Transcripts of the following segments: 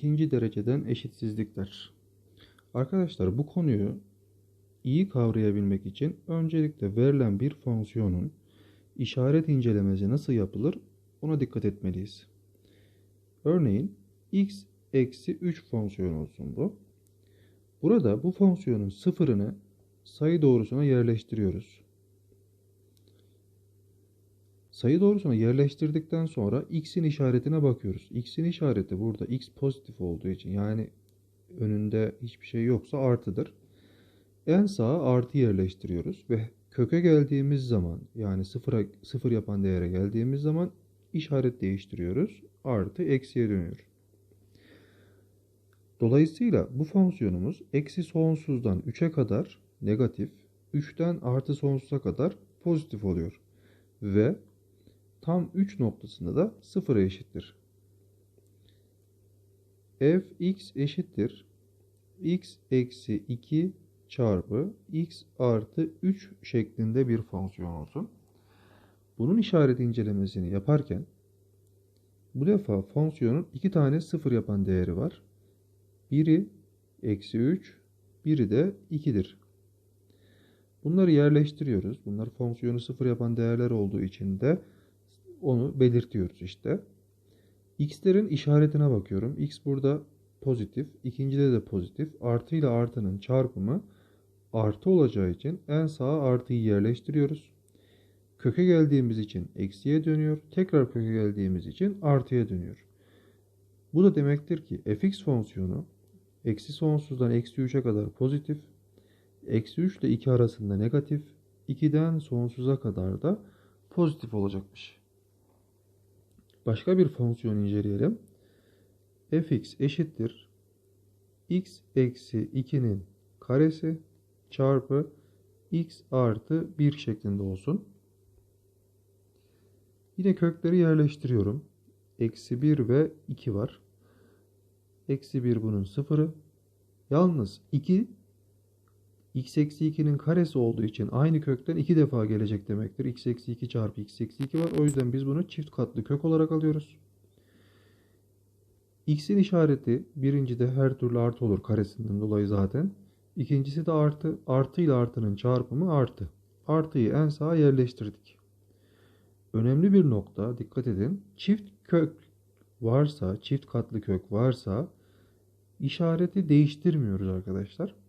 İkinci dereceden eşitsizlikler. Arkadaşlar bu konuyu iyi kavrayabilmek için öncelikle verilen bir fonksiyonun işaret incelemesi nasıl yapılır ona dikkat etmeliyiz. Örneğin x eksi 3 fonksiyon olsun bu. Burada bu fonksiyonun sıfırını sayı doğrusuna yerleştiriyoruz. Sayı doğrusuna yerleştirdikten sonra x'in işaretine bakıyoruz. x'in işareti burada x pozitif olduğu için yani önünde hiçbir şey yoksa artıdır. En sağa artı yerleştiriyoruz ve köke geldiğimiz zaman yani sıfıra, sıfır yapan değere geldiğimiz zaman işaret değiştiriyoruz. Artı eksiye dönüyor. Dolayısıyla bu fonksiyonumuz eksi sonsuzdan 3'e kadar negatif, 3'ten artı sonsuza kadar pozitif oluyor. Ve tam 3 noktasında da sıfıra eşittir. fx eşittir x eksi 2 çarpı x artı 3 şeklinde bir fonksiyon olsun. Bunun işaret incelemesini yaparken bu defa fonksiyonun iki tane sıfır yapan değeri var. Biri eksi 3, biri de 2'dir. Bunları yerleştiriyoruz. Bunlar fonksiyonu sıfır yapan değerler olduğu için de onu belirtiyoruz işte. X'lerin işaretine bakıyorum. X burada pozitif, ikincide de pozitif. Artı ile artının çarpımı artı olacağı için en sağa artıyı yerleştiriyoruz. Köke geldiğimiz için eksiye dönüyor. Tekrar köke geldiğimiz için artıya dönüyor. Bu da demektir ki fx fonksiyonu eksi sonsuzdan eksi 3'e kadar pozitif, eksi 3 ile 2 arasında negatif, 2'den sonsuza kadar da pozitif olacakmış. Başka bir fonksiyon inceleyelim. fx eşittir x eksi 2'nin karesi çarpı x artı 1 şeklinde olsun. Yine kökleri yerleştiriyorum. Eksi 1 ve 2 var. Eksi 1 bunun sıfırı. Yalnız 2 x eksi 2'nin karesi olduğu için aynı kökten 2 defa gelecek demektir. x eksi 2 çarpı x eksi 2 var. O yüzden biz bunu çift katlı kök olarak alıyoruz. x'in işareti birincide her türlü artı olur karesinden dolayı zaten. İkincisi de artı. Artı ile artının çarpımı artı. Artıyı en sağa yerleştirdik. Önemli bir nokta dikkat edin. Çift kök varsa, çift katlı kök varsa işareti değiştirmiyoruz arkadaşlar.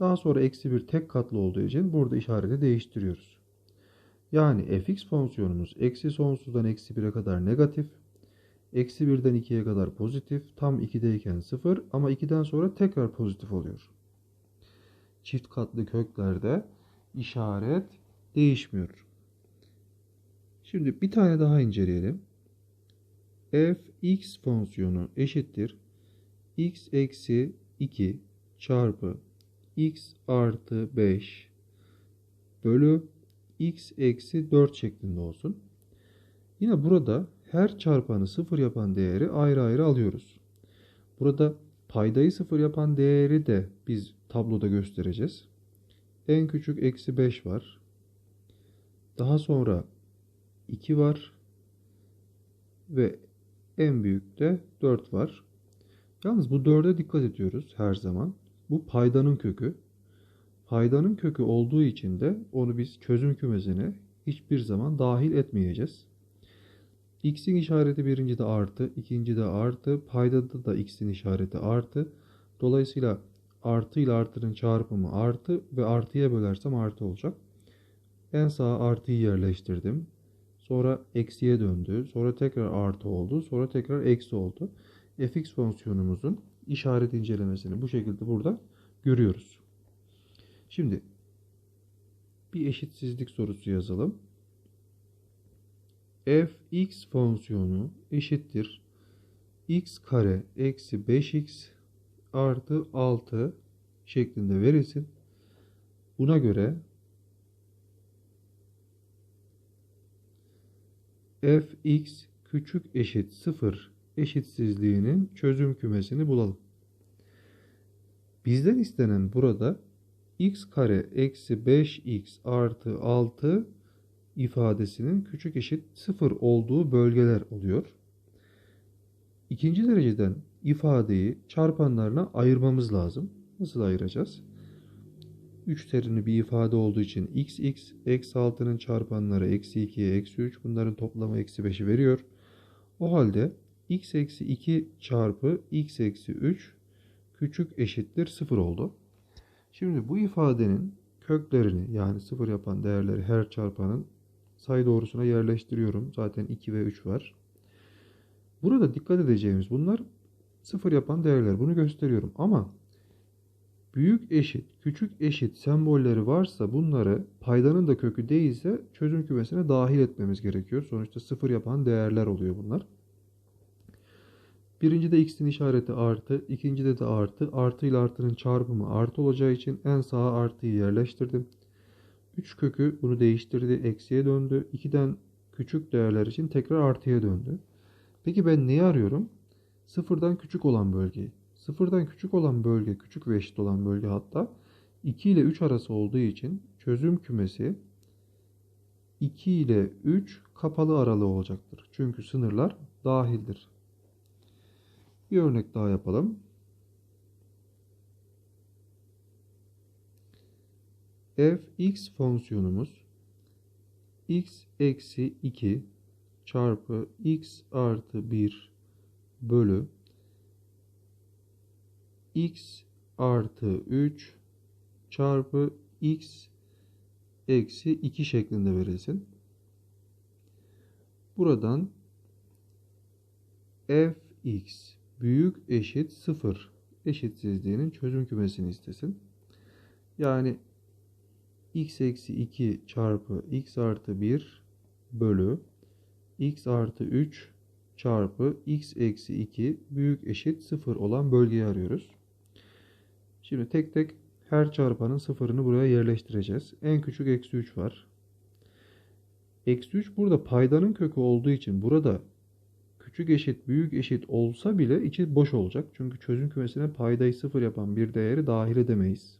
Daha sonra eksi bir tek katlı olduğu için burada işareti değiştiriyoruz. Yani fx fonksiyonumuz eksi sonsuzdan eksi 1'e kadar negatif. Eksi 1'den 2'ye kadar pozitif. Tam 2'deyken 0 ama 2'den sonra tekrar pozitif oluyor. Çift katlı köklerde işaret değişmiyor. Şimdi bir tane daha inceleyelim. fx fonksiyonu eşittir. x eksi 2 çarpı x artı 5 bölü x eksi 4 şeklinde olsun. Yine burada her çarpanı sıfır yapan değeri ayrı ayrı alıyoruz. Burada paydayı sıfır yapan değeri de biz tabloda göstereceğiz. En küçük eksi 5 var. Daha sonra 2 var. Ve en büyük de 4 var. Yalnız bu 4'e dikkat ediyoruz her zaman. Bu paydanın kökü. Paydanın kökü olduğu için de onu biz çözüm kümesine hiçbir zaman dahil etmeyeceğiz. X'in işareti birinci de artı, ikinci de artı, paydada da X'in işareti artı. Dolayısıyla artı ile artının çarpımı artı ve artıya bölersem artı olacak. En sağa artıyı yerleştirdim. Sonra eksiye döndü. Sonra tekrar artı oldu. Sonra tekrar eksi oldu. fx fonksiyonumuzun işaret incelemesini bu şekilde burada görüyoruz. Şimdi bir eşitsizlik sorusu yazalım. fx fonksiyonu eşittir x kare eksi 5x artı 6 şeklinde verilsin. Buna göre fx küçük eşit 0 eşitsizliğinin çözüm kümesini bulalım. Bizden istenen burada x kare eksi 5x artı 6 ifadesinin küçük eşit 0 olduğu bölgeler oluyor. İkinci dereceden ifadeyi çarpanlarına ayırmamız lazım. Nasıl ayıracağız? 3 terimli bir ifade olduğu için x x eksi 6'nın çarpanları eksi 2'ye eksi 3 bunların toplamı eksi 5'i veriyor. O halde x eksi 2 çarpı x eksi 3 küçük eşittir 0 oldu. Şimdi bu ifadenin köklerini yani 0 yapan değerleri her çarpanın sayı doğrusuna yerleştiriyorum. Zaten 2 ve 3 var. Burada dikkat edeceğimiz bunlar 0 yapan değerler. Bunu gösteriyorum ama büyük eşit, küçük eşit sembolleri varsa bunları paydanın da kökü değilse çözüm kümesine dahil etmemiz gerekiyor. Sonuçta sıfır yapan değerler oluyor bunlar. Birincide x'in işareti artı, ikincide de artı. Artı ile artının çarpımı artı olacağı için en sağa artıyı yerleştirdim. 3 kökü bunu değiştirdi, eksiye döndü. 2'den küçük değerler için tekrar artıya döndü. Peki ben neyi arıyorum? Sıfırdan küçük olan bölgeyi. Sıfırdan küçük olan bölge, küçük ve eşit olan bölge hatta 2 ile 3 arası olduğu için çözüm kümesi 2 ile 3 kapalı aralığı olacaktır. Çünkü sınırlar dahildir. Bir örnek daha yapalım. fx fonksiyonumuz x eksi 2 çarpı x artı 1 bölü x artı 3 çarpı x eksi 2 şeklinde verilsin. Buradan fx büyük eşit 0 eşitsizliğinin çözüm kümesini istesin. Yani x eksi 2 çarpı x artı 1 bölü x artı 3 çarpı x eksi 2 büyük eşit 0 olan bölgeyi arıyoruz. Şimdi tek tek her çarpanın sıfırını buraya yerleştireceğiz. En küçük eksi 3 var. Eksi 3 burada paydanın kökü olduğu için burada küçük eşit büyük eşit olsa bile içi boş olacak. Çünkü çözüm kümesine paydayı sıfır yapan bir değeri dahil edemeyiz.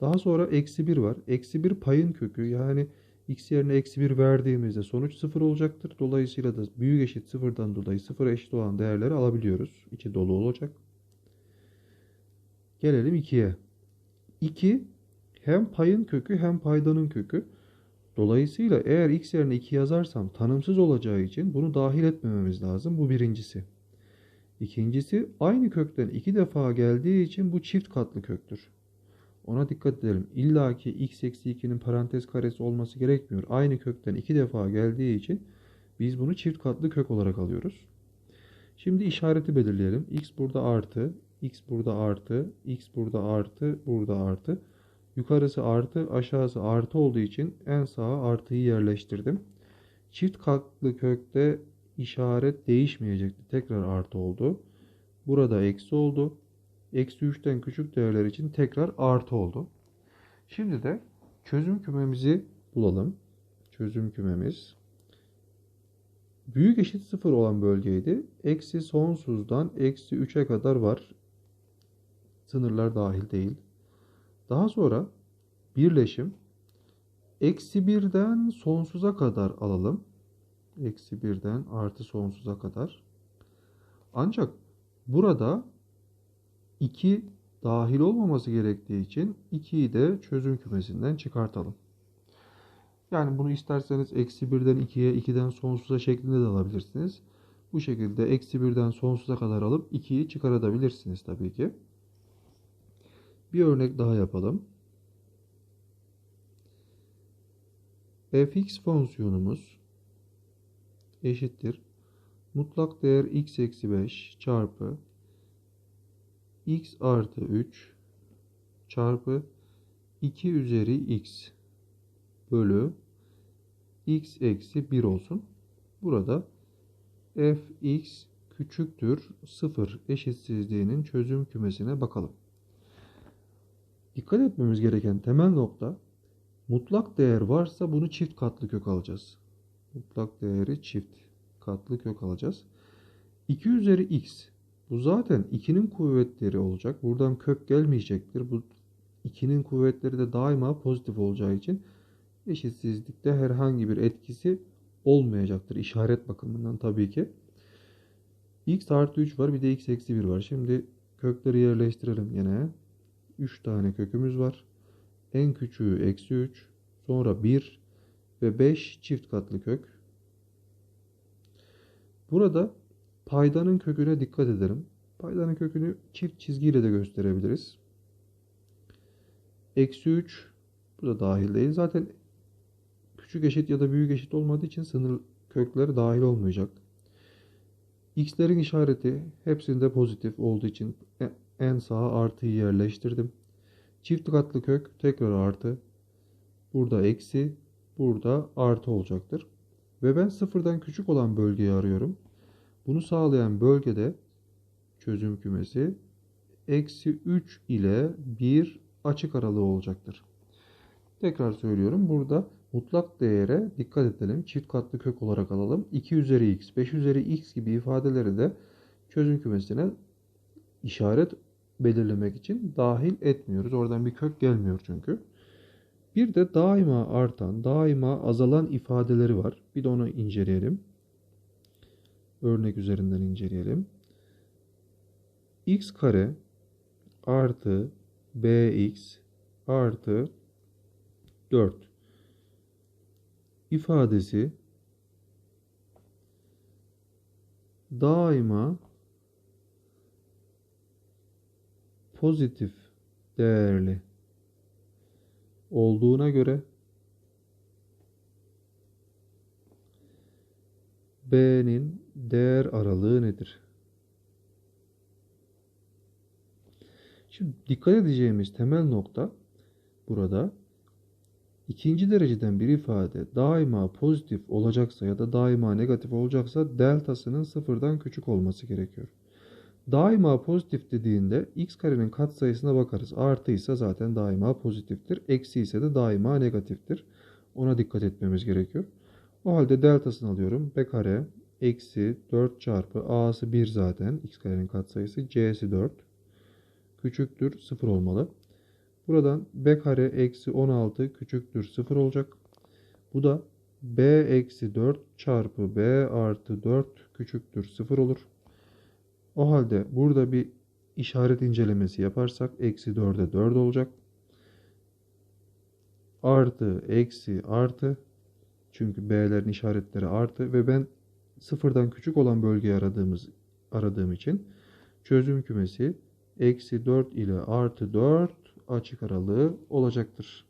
Daha sonra eksi 1 var. Eksi 1 payın kökü yani x yerine eksi 1 verdiğimizde sonuç 0 olacaktır. Dolayısıyla da büyük eşit sıfırdan dolayı 0 eşit olan değerleri alabiliyoruz. İçi dolu olacak. Gelelim 2'ye. 2 hem payın kökü hem paydanın kökü. Dolayısıyla eğer x yerine 2 yazarsam tanımsız olacağı için bunu dahil etmememiz lazım. Bu birincisi. İkincisi aynı kökten iki defa geldiği için bu çift katlı köktür. Ona dikkat edelim. İlla ki x eksi 2'nin parantez karesi olması gerekmiyor. Aynı kökten iki defa geldiği için biz bunu çift katlı kök olarak alıyoruz. Şimdi işareti belirleyelim. x burada artı, x burada artı, x burada artı, burada artı. Yukarısı artı, aşağısı artı olduğu için en sağa artıyı yerleştirdim. Çift katlı kökte işaret değişmeyecekti. Tekrar artı oldu. Burada eksi oldu. Eksi 3'ten küçük değerler için tekrar artı oldu. Şimdi de çözüm kümemizi bulalım. Çözüm kümemiz büyük eşit 0 olan bölgeydi. Eksi sonsuzdan eksi 3'e kadar var. Sınırlar dahil değil. Daha sonra birleşim eksi 1'den sonsuza kadar alalım. Eksi 1'den artı sonsuza kadar. Ancak burada 2 dahil olmaması gerektiği için 2'yi de çözüm kümesinden çıkartalım. Yani bunu isterseniz eksi 1'den 2'ye 2'den sonsuza şeklinde de alabilirsiniz. Bu şekilde eksi 1'den sonsuza kadar alıp 2'yi çıkarabilirsiniz tabii ki. Bir örnek daha yapalım. fx fonksiyonumuz eşittir. Mutlak değer x eksi 5 çarpı x artı 3 çarpı 2 üzeri x bölü x eksi 1 olsun. Burada fx küçüktür 0 eşitsizliğinin çözüm kümesine bakalım. Dikkat etmemiz gereken temel nokta mutlak değer varsa bunu çift katlı kök alacağız. Mutlak değeri çift katlı kök alacağız. 2 üzeri x bu zaten 2'nin kuvvetleri olacak. Buradan kök gelmeyecektir. Bu 2'nin kuvvetleri de daima pozitif olacağı için eşitsizlikte herhangi bir etkisi olmayacaktır. İşaret bakımından tabii ki. x artı 3 var bir de x eksi 1 var. Şimdi kökleri yerleştirelim yine. 3 tane kökümüz var. En küçüğü eksi 3. Sonra 1 ve 5 çift katlı kök. Burada paydanın köküne dikkat edelim. Paydanın kökünü çift çizgiyle de gösterebiliriz. Eksi 3 bu da dahil değil. Zaten küçük eşit ya da büyük eşit olmadığı için sınır kökleri dahil olmayacak. X'lerin işareti hepsinde pozitif olduğu için en sağa artıyı yerleştirdim. Çift katlı kök tekrar artı. Burada eksi. Burada artı olacaktır. Ve ben sıfırdan küçük olan bölgeyi arıyorum. Bunu sağlayan bölgede çözüm kümesi eksi 3 ile 1 açık aralığı olacaktır. Tekrar söylüyorum. Burada mutlak değere dikkat edelim. Çift katlı kök olarak alalım. 2 üzeri x, 5 üzeri x gibi ifadeleri de çözüm kümesine işaret belirlemek için dahil etmiyoruz. Oradan bir kök gelmiyor çünkü. Bir de daima artan, daima azalan ifadeleri var. Bir de onu inceleyelim. Örnek üzerinden inceleyelim. x kare artı bx artı 4 ifadesi daima pozitif değerli olduğuna göre B'nin değer aralığı nedir? Şimdi dikkat edeceğimiz temel nokta burada ikinci dereceden bir ifade daima pozitif olacaksa ya da daima negatif olacaksa deltasının sıfırdan küçük olması gerekiyor. Daima pozitif dediğinde x karenin katsayısına bakarız. Artıysa zaten daima pozitiftir. Eksi ise de daima negatiftir. Ona dikkat etmemiz gerekiyor. O halde deltasını alıyorum. b kare eksi 4 çarpı a'sı 1 zaten. x karenin katsayısı. c'si 4. Küçüktür 0 olmalı. Buradan b kare eksi 16 küçüktür 0 olacak. Bu da b eksi 4 çarpı b artı 4 küçüktür 0 olur. O halde burada bir işaret incelemesi yaparsak eksi 4'e 4 olacak. Artı, eksi, artı. Çünkü B'lerin işaretleri artı ve ben sıfırdan küçük olan bölgeyi aradığımız aradığım için çözüm kümesi eksi 4 ile artı 4 açık aralığı olacaktır.